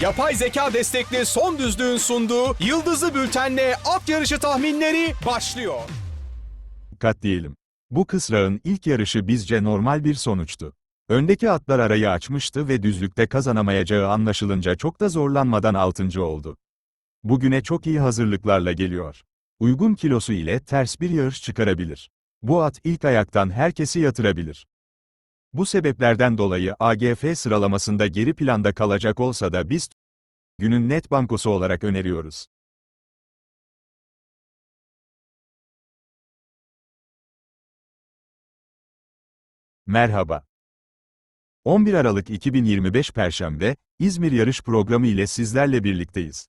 Yapay zeka destekli son düzlüğün sunduğu Yıldızlı Bülten'le at yarışı tahminleri başlıyor. Dikkat diyelim. Bu kısrağın ilk yarışı bizce normal bir sonuçtu. Öndeki atlar arayı açmıştı ve düzlükte kazanamayacağı anlaşılınca çok da zorlanmadan altıncı oldu. Bugüne çok iyi hazırlıklarla geliyor. Uygun kilosu ile ters bir yarış çıkarabilir. Bu at ilk ayaktan herkesi yatırabilir. Bu sebeplerden dolayı AGF sıralamasında geri planda kalacak olsa da biz günün net bankosu olarak öneriyoruz. Merhaba. 11 Aralık 2025 Perşembe, İzmir yarış programı ile sizlerle birlikteyiz.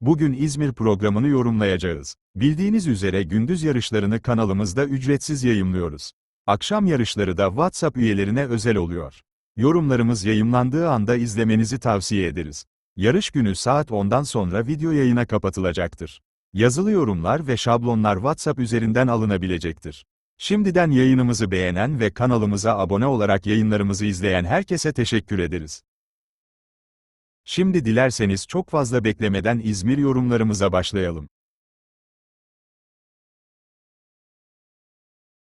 Bugün İzmir programını yorumlayacağız. Bildiğiniz üzere gündüz yarışlarını kanalımızda ücretsiz yayımlıyoruz. Akşam yarışları da WhatsApp üyelerine özel oluyor. Yorumlarımız yayımlandığı anda izlemenizi tavsiye ederiz. Yarış günü saat 10'dan sonra video yayına kapatılacaktır. Yazılı yorumlar ve şablonlar WhatsApp üzerinden alınabilecektir. Şimdiden yayınımızı beğenen ve kanalımıza abone olarak yayınlarımızı izleyen herkese teşekkür ederiz. Şimdi dilerseniz çok fazla beklemeden İzmir yorumlarımıza başlayalım.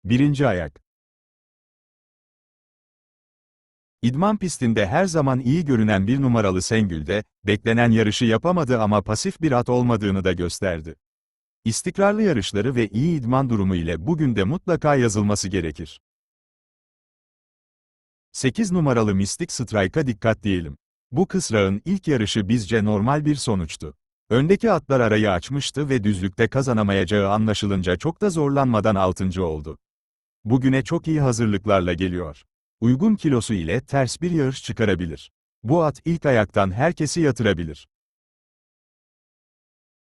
Birinci ayak. İdman pistinde her zaman iyi görünen bir numaralı Sengül de, beklenen yarışı yapamadı ama pasif bir at olmadığını da gösterdi. İstikrarlı yarışları ve iyi idman durumu ile bugün de mutlaka yazılması gerekir. 8 numaralı Mystic Strike'a dikkat diyelim. Bu kısrağın ilk yarışı bizce normal bir sonuçtu. Öndeki atlar arayı açmıştı ve düzlükte kazanamayacağı anlaşılınca çok da zorlanmadan 6. oldu. Bugüne çok iyi hazırlıklarla geliyor. Uygun kilosu ile ters bir yarış çıkarabilir. Bu at ilk ayaktan herkesi yatırabilir.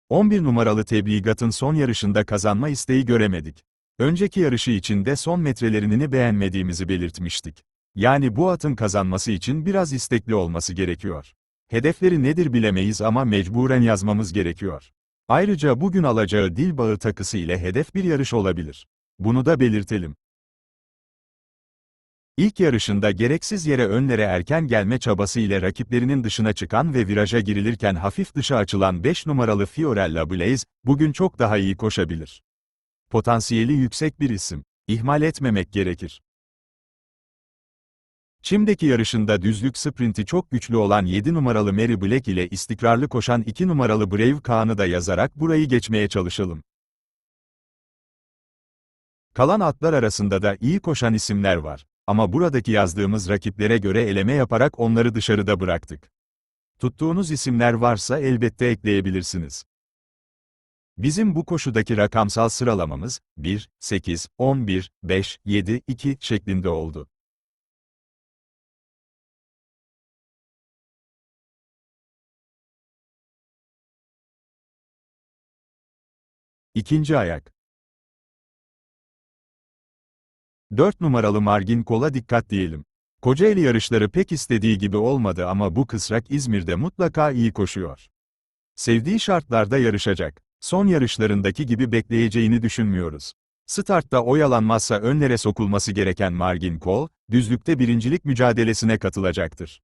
11 numaralı Tebligat'ın son yarışında kazanma isteği göremedik. Önceki yarışı içinde son metrelerini beğenmediğimizi belirtmiştik. Yani bu atın kazanması için biraz istekli olması gerekiyor. Hedefleri nedir bilemeyiz ama mecburen yazmamız gerekiyor. Ayrıca bugün alacağı dil bağı takısı ile hedef bir yarış olabilir. Bunu da belirtelim. İlk yarışında gereksiz yere önlere erken gelme çabası ile rakiplerinin dışına çıkan ve viraja girilirken hafif dışa açılan 5 numaralı Fiorella Blaze, bugün çok daha iyi koşabilir. Potansiyeli yüksek bir isim. İhmal etmemek gerekir. Çim'deki yarışında düzlük sprinti çok güçlü olan 7 numaralı Mary Black ile istikrarlı koşan 2 numaralı Brave Kaan'ı da yazarak burayı geçmeye çalışalım. Kalan atlar arasında da iyi koşan isimler var. Ama buradaki yazdığımız rakiplere göre eleme yaparak onları dışarıda bıraktık. Tuttuğunuz isimler varsa elbette ekleyebilirsiniz. Bizim bu koşudaki rakamsal sıralamamız 1, 8, 11, 5, 7, 2 şeklinde oldu. İkinci ayak. 4 numaralı Margin Kol'a dikkat diyelim. Kocaeli yarışları pek istediği gibi olmadı ama bu kısrak İzmir'de mutlaka iyi koşuyor. Sevdiği şartlarda yarışacak. Son yarışlarındaki gibi bekleyeceğini düşünmüyoruz. Startta oyalanmazsa önlere sokulması gereken Margin Kol, düzlükte birincilik mücadelesine katılacaktır.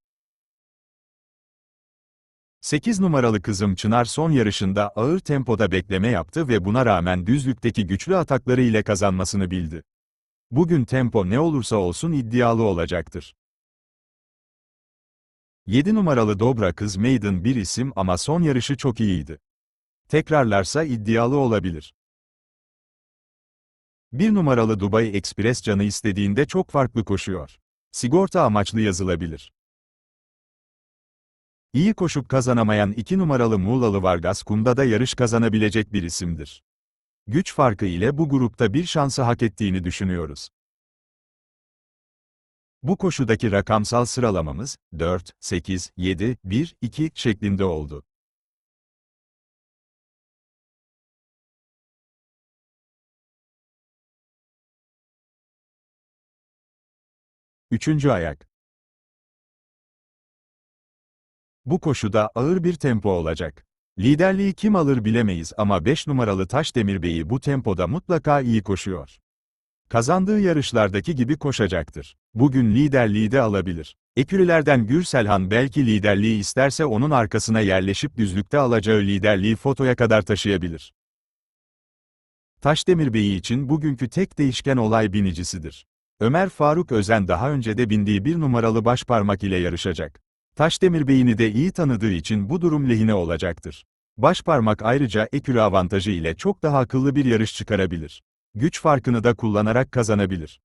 8 numaralı kızım Çınar son yarışında ağır tempoda bekleme yaptı ve buna rağmen düzlükteki güçlü atakları ile kazanmasını bildi. Bugün tempo ne olursa olsun iddialı olacaktır. 7 numaralı Dobra kız Maiden bir isim ama son yarışı çok iyiydi. Tekrarlarsa iddialı olabilir. 1 numaralı Dubai Express canı istediğinde çok farklı koşuyor. Sigorta amaçlı yazılabilir. İyi koşup kazanamayan 2 numaralı Muğlalı Vargas kumda da yarış kazanabilecek bir isimdir. Güç farkı ile bu grupta bir şansı hak ettiğini düşünüyoruz. Bu koşudaki rakamsal sıralamamız 4, 8, 7, 1, 2 şeklinde oldu. Üçüncü ayak. Bu koşuda ağır bir tempo olacak. Liderliği kim alır bilemeyiz ama 5 numaralı Taşdemir Bey'i bu tempoda mutlaka iyi koşuyor. Kazandığı yarışlardaki gibi koşacaktır. Bugün liderliği de alabilir. Ekürilerden Gürselhan belki liderliği isterse onun arkasına yerleşip düzlükte alacağı liderliği fotoya kadar taşıyabilir. Taşdemir Bey'i için bugünkü tek değişken olay binicisidir. Ömer Faruk Özen daha önce de bindiği bir numaralı başparmak ile yarışacak. Taşdemir Bey'ini de iyi tanıdığı için bu durum lehine olacaktır. Başparmak ayrıca ekürü avantajı ile çok daha akıllı bir yarış çıkarabilir. Güç farkını da kullanarak kazanabilir.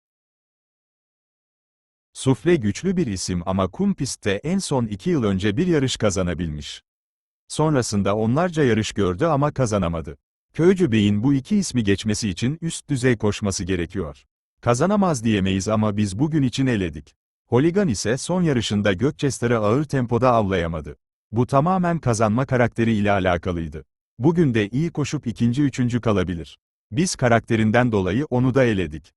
Sufle güçlü bir isim ama kum pistte en son iki yıl önce bir yarış kazanabilmiş. Sonrasında onlarca yarış gördü ama kazanamadı. Köycü Bey'in bu iki ismi geçmesi için üst düzey koşması gerekiyor. Kazanamaz diyemeyiz ama biz bugün için eledik. Holigan ise son yarışında Gökçester'ı ağır tempoda avlayamadı. Bu tamamen kazanma karakteri ile alakalıydı. Bugün de iyi koşup ikinci üçüncü kalabilir. Biz karakterinden dolayı onu da eledik.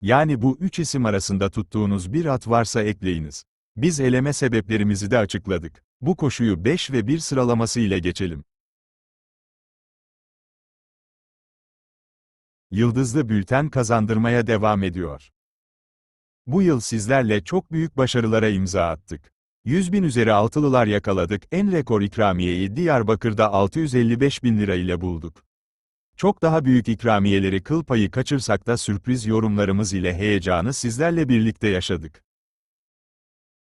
Yani bu üç isim arasında tuttuğunuz bir at varsa ekleyiniz. Biz eleme sebeplerimizi de açıkladık. Bu koşuyu 5 ve 1 sıralaması ile geçelim. Yıldızlı Bülten kazandırmaya devam ediyor. Bu yıl sizlerle çok büyük başarılara imza attık. 100 bin üzeri altılılar yakaladık, en rekor ikramiyeyi Diyarbakır'da 655 bin lira ile bulduk. Çok daha büyük ikramiyeleri kıl payı kaçırsak da sürpriz yorumlarımız ile heyecanı sizlerle birlikte yaşadık.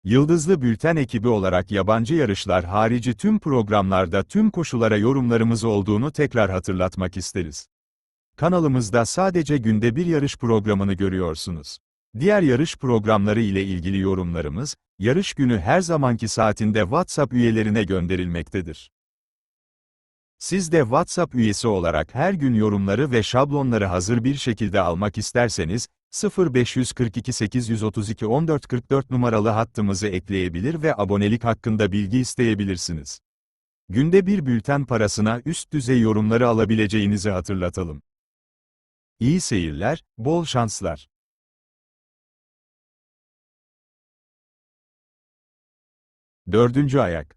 Yıldızlı Bülten ekibi olarak yabancı yarışlar harici tüm programlarda tüm koşulara yorumlarımız olduğunu tekrar hatırlatmak isteriz. Kanalımızda sadece günde bir yarış programını görüyorsunuz. Diğer yarış programları ile ilgili yorumlarımız, yarış günü her zamanki saatinde WhatsApp üyelerine gönderilmektedir. Siz de WhatsApp üyesi olarak her gün yorumları ve şablonları hazır bir şekilde almak isterseniz, 0542 832 1444 numaralı hattımızı ekleyebilir ve abonelik hakkında bilgi isteyebilirsiniz. Günde bir bülten parasına üst düzey yorumları alabileceğinizi hatırlatalım. İyi seyirler, bol şanslar. Dördüncü ayak.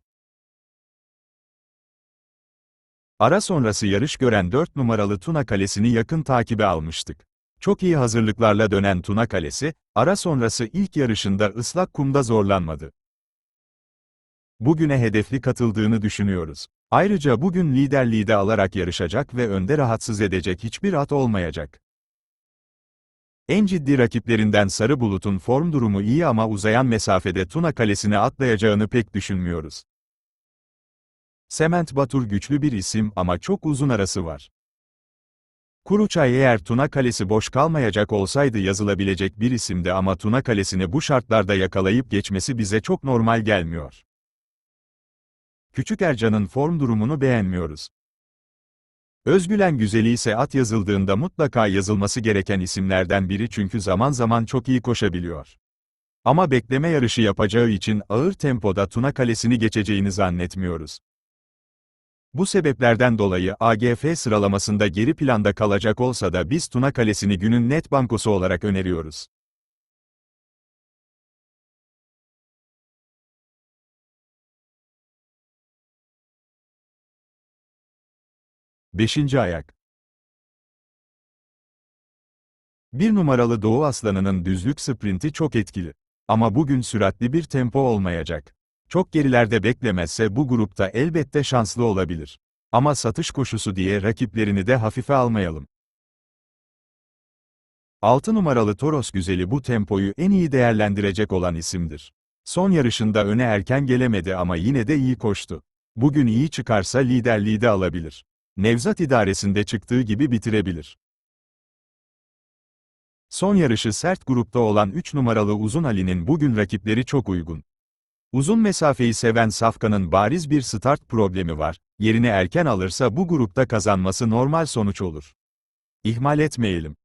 Ara sonrası yarış gören 4 numaralı Tuna Kalesi'ni yakın takibe almıştık. Çok iyi hazırlıklarla dönen Tuna Kalesi, ara sonrası ilk yarışında ıslak kumda zorlanmadı. Bugüne hedefli katıldığını düşünüyoruz. Ayrıca bugün liderliği de alarak yarışacak ve önde rahatsız edecek hiçbir at olmayacak. En ciddi rakiplerinden Sarı Bulut'un form durumu iyi ama uzayan mesafede Tuna Kalesi'ni atlayacağını pek düşünmüyoruz. Sement Batur güçlü bir isim ama çok uzun arası var. Kuruçay eğer Tuna Kalesi boş kalmayacak olsaydı yazılabilecek bir isimdi ama Tuna Kalesi'ni bu şartlarda yakalayıp geçmesi bize çok normal gelmiyor. Küçük Ercan'ın form durumunu beğenmiyoruz. Özgülen Güzeli ise at yazıldığında mutlaka yazılması gereken isimlerden biri çünkü zaman zaman çok iyi koşabiliyor. Ama bekleme yarışı yapacağı için ağır tempoda Tuna Kalesi'ni geçeceğini zannetmiyoruz. Bu sebeplerden dolayı AGF sıralamasında geri planda kalacak olsa da biz Tuna Kalesi'ni günün net bankosu olarak öneriyoruz. Beşinci ayak. Bir numaralı Doğu Aslanı'nın düzlük sprinti çok etkili. Ama bugün süratli bir tempo olmayacak. Çok gerilerde beklemezse bu grupta elbette şanslı olabilir. Ama satış koşusu diye rakiplerini de hafife almayalım. 6 numaralı Toros Güzeli bu tempoyu en iyi değerlendirecek olan isimdir. Son yarışında öne erken gelemedi ama yine de iyi koştu. Bugün iyi çıkarsa liderliği de alabilir. Nevzat idaresinde çıktığı gibi bitirebilir. Son yarışı sert grupta olan 3 numaralı Uzun Ali'nin bugün rakipleri çok uygun. Uzun mesafeyi seven Safkan'ın bariz bir start problemi var, yerini erken alırsa bu grupta kazanması normal sonuç olur. İhmal etmeyelim.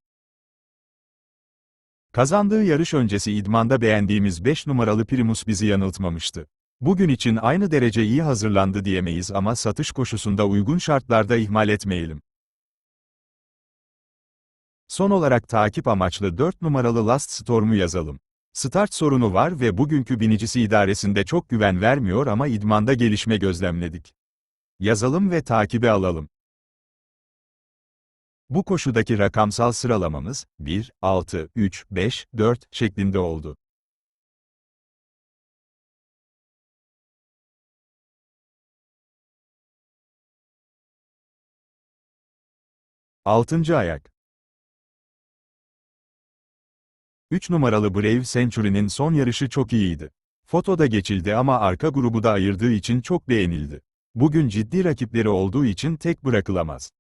Kazandığı yarış öncesi idmanda beğendiğimiz 5 numaralı Primus bizi yanıltmamıştı. Bugün için aynı derece iyi hazırlandı diyemeyiz ama satış koşusunda uygun şartlarda ihmal etmeyelim. Son olarak takip amaçlı 4 numaralı Last Storm'u yazalım. Start sorunu var ve bugünkü binicisi idaresinde çok güven vermiyor ama idmanda gelişme gözlemledik. Yazalım ve takibe alalım. Bu koşudaki rakamsal sıralamamız 1, 6, 3, 5, 4 şeklinde oldu. Altıncı ayak 3 numaralı Brave Century'nin son yarışı çok iyiydi. Fotoda geçildi ama arka grubu da ayırdığı için çok beğenildi. Bugün ciddi rakipleri olduğu için tek bırakılamaz.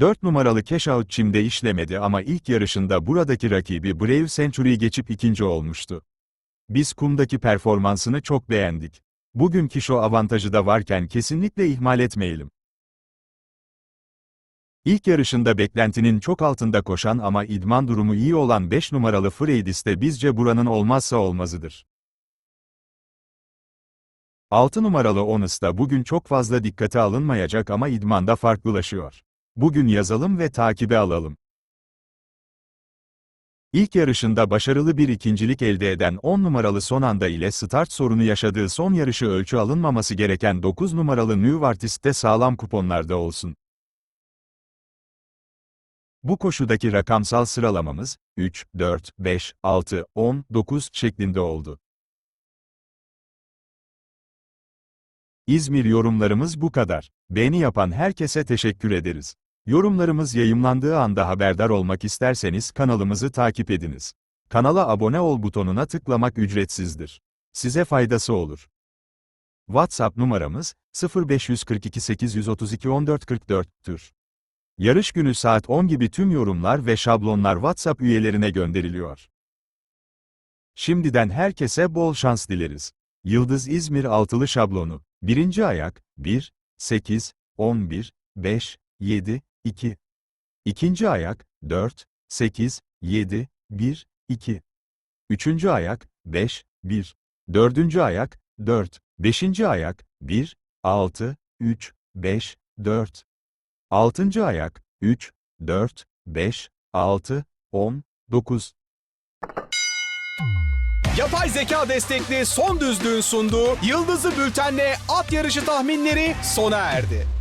4 numaralı Cashout çimde işlemedi ama ilk yarışında buradaki rakibi Brave Century'yi geçip ikinci olmuştu. Biz kumdaki performansını çok beğendik. Bugünkü şo avantajı da varken kesinlikle ihmal etmeyelim. İlk yarışında beklentinin çok altında koşan ama idman durumu iyi olan 5 numaralı Freydis de bizce buranın olmazsa olmazıdır. 6 numaralı Onus da bugün çok fazla dikkate alınmayacak ama idmanda farklılaşıyor. Bugün yazalım ve takibe alalım. İlk yarışında başarılı bir ikincilik elde eden 10 numaralı son anda ile start sorunu yaşadığı son yarışı ölçü alınmaması gereken 9 numaralı New Artist de sağlam kuponlarda olsun. Bu koşudaki rakamsal sıralamamız 3, 4, 5, 6, 10, 9 şeklinde oldu. İzmir yorumlarımız bu kadar. Beğeni yapan herkese teşekkür ederiz. Yorumlarımız yayımlandığı anda haberdar olmak isterseniz kanalımızı takip ediniz. Kanala abone ol butonuna tıklamak ücretsizdir. Size faydası olur. WhatsApp numaramız 0542 832 1444'tür. Yarış günü saat 10 gibi tüm yorumlar ve şablonlar WhatsApp üyelerine gönderiliyor. Şimdiden herkese bol şans dileriz. Yıldız İzmir altılı şablonu. Birinci ayak, 1, 8, 11, 5, 7, 2. İkinci ayak, 4, 8, 7, 1, 2. Üçüncü ayak, 5, 1. Dördüncü ayak, 4. Beşinci ayak, 1, 6, 3, 5, 4. Altıncı ayak, 3, 4, 5, 6, 10, 9. Yapay zeka destekli son düzlüğün sunduğu Yıldızı Bülten'le at yarışı tahminleri sona erdi.